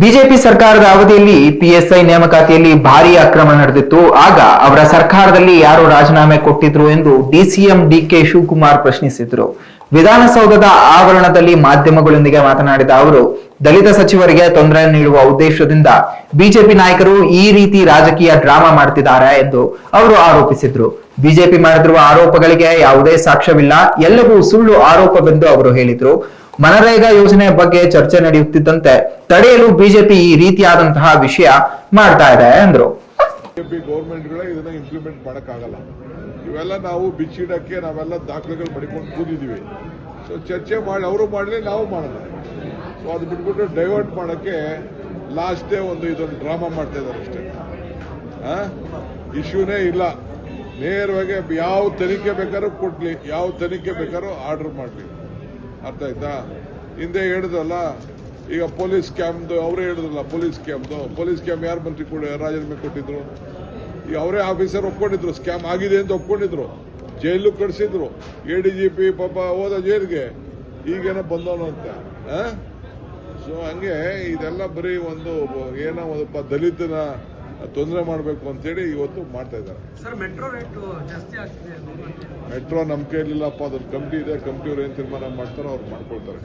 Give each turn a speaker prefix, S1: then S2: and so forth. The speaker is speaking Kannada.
S1: ಬಿಜೆಪಿ ಸರ್ಕಾರದ ಅವಧಿಯಲ್ಲಿ ಪಿಎಸ್ಐ ನೇಮಕಾತಿಯಲ್ಲಿ ಭಾರಿ ಅಕ್ರಮ ನಡೆದಿತ್ತು. ಆಗ ಅವರ ಸರ್ಕಾರದಲ್ಲಿ ಯಾರು ರಾಜೀನಾಮೆ ಕೊಟ್ಟಿದ್ರು ಎಂದು ಡಿಸಿಎಂ ಡಿಕೆ ಶಿವಕುಮಾರ್ ಪ್ರಶ್ನಿಸಿದ್ರು. ವಿಧಾನಸೌಧದ ಆವರಣದಲ್ಲಿ ಮಾಧ್ಯಮಗಳೊಂದಿಗೆ ಮಾತನಾಡಿದ ಅವರು, ದಲಿತ ಸಚಿವರಿಗೆ ತೊಂದರೆ ನೀಡುವ ಉದ್ದೇಶದಿಂದ ಬಿಜೆಪಿ ನಾಯಕರು ಈ ರೀತಿ ರಾಜಕೀಯ ಡ್ರಾಮಾ ಮಾಡ್ತಿದ್ದಾರೆ ಎಂದು ಅವರು ಆರೋಪಿಸಿದ್ರು. ಬಿಜೆಪಿ ಮಾಡಿರುವ ಆರೋಪಗಳಿಗೆ ಯಾವುದೇ ಸಾಕ್ಷ್ಯವಿಲ್ಲ. ಎಲ್ಲವೂ ಸುಳ್ಳು ಆರೋಪವೆಂದು ಅವರು ಹೇಳಿದ್ರು. ಮನರೇಗಾ ಯೋಜನೆ ಬಗ್ಗೆ ಚರ್ಚೆ ನಡೆಯುತ್ತಿದ್ದಂತೆ ತಡೆಯಲು ಬಿಜೆಪಿ ಈ ರೀತಿಯಾದಂತಹ ವಿಷಯ ಮಾಡ್ತಾ ಇದೆ ಅಂದ್ರು.
S2: ಬಿಜೆಪಿ ಗೌರ್ಮೆಂಟ್ಗಳೇ ಇದನ್ನ ಇಂಪ್ಲಿಮೆಂಟ್ ಮಾಡೋಕ್ಕಾಗಲ್ಲ. ಇವೆಲ್ಲ ನಾವು ಬಿಚ್ಚಿಡಕ್ಕೆ ನಾವೆಲ್ಲ ದಾಖಲೆಗಳು ಮಡಿಕೊಂಡು ಕೂತಿದ್ದೀವಿ ಸೊ ಚರ್ಚೆ ಮಾಡಿ ಅವರು ಮಾಡಲಿ, ನಾವು ಮಾಡಲ್ಲ. ಸೊ ಅದು ಬಿಟ್ಬಿಟ್ಟು ಡೈವರ್ಟ್ ಮಾಡೋಕ್ಕೆ ಲಾಸ್ಟ್ ಡೇ ಒಂದು ಇದೊಂದು ಡ್ರಾಮಾ ಮಾಡ್ತಾ ಇದ್ದಾರೆ ಅಷ್ಟೇ. ಇಶ್ಯೂನೇ ಇಲ್ಲ. ನೇರವಾಗಿ ಯಾವ ತನಿಖೆ ಬೇಕಾದ್ರೂ ಕೊಡ್ಲಿ, ಯಾವ ತನಿಖೆ ಬೇಕಾದ್ರೂ ಆರ್ಡರ್ ಮಾಡಲಿ. ಅರ್ಥ ಆಯ್ತಾ? ಹಿಂದೆ ಹೇಳಿದ್ರಲ್ಲ ಈಗ ಪೊಲೀಸ್ ಕ್ಯಾಂಪ್ದು, ಅವರೇ ಹೇಳಿದ್ರಲ್ಲ ಪೊಲೀಸ್ ಕ್ಯಾಂಪ್ದು. ಪೊಲೀಸ್ ಕ್ಯಾಂಪ್ ಯಾರು ಮಂತ್ರಿ ಕೂಡ ರಾಜೀನಾಮೆ ಕೊಟ್ಟಿದ್ರು? ಈಗ ಅವರೇ ಆಫೀಸರ್ ಒಪ್ಕೊಂಡಿದ್ರು, ಸ್ಕ್ಯಾಮ್ ಆಗಿದೆ ಅಂತ ಒಪ್ಕೊಂಡಿದ್ರು. ಜೈಲು ಕಳಿಸಿದ್ರು ಎ ಡಿ ಜಿ ಪಿ ಪಾಪ ಹೋದ ಜೈಲಿಗೆ. ಈಗೇನೋ ಬಂದವನು ಅಂತ. ಸೊ ಹಂಗೆ ಇದೆಲ್ಲ ಬರೀ ಒಂದು ಏನೋ ಒಂದು ದಲಿತನ ತೊಂದರೆ ಮಾಡಬೇಕು ಅಂತೇಳಿ ಇವತ್ತು ಮಾಡ್ತಾ ಇದ್ದಾರೆ.
S3: ಸರ್ ಮೆಟ್ರೋ ರೇಟ್ ಇರಲಿಲ್ಲಪ್ಪ ಆಗ್ತಿದೆ
S2: ಮೆಟ್ರೋ ನಮ್ಮ ಕೈಲಿಲ್ಲಪ್ಪ ಅದ್ರ ಕಮಿಟಿ ಇದೆ ಕಮಿಟಿಯವ್ರು ಏನು ತೀರ್ಮಾನ ಮಾಡ್ತಾರೋ ಅವ್ರು ಮಾಡ್ಕೊಳ್ತಾರೆ.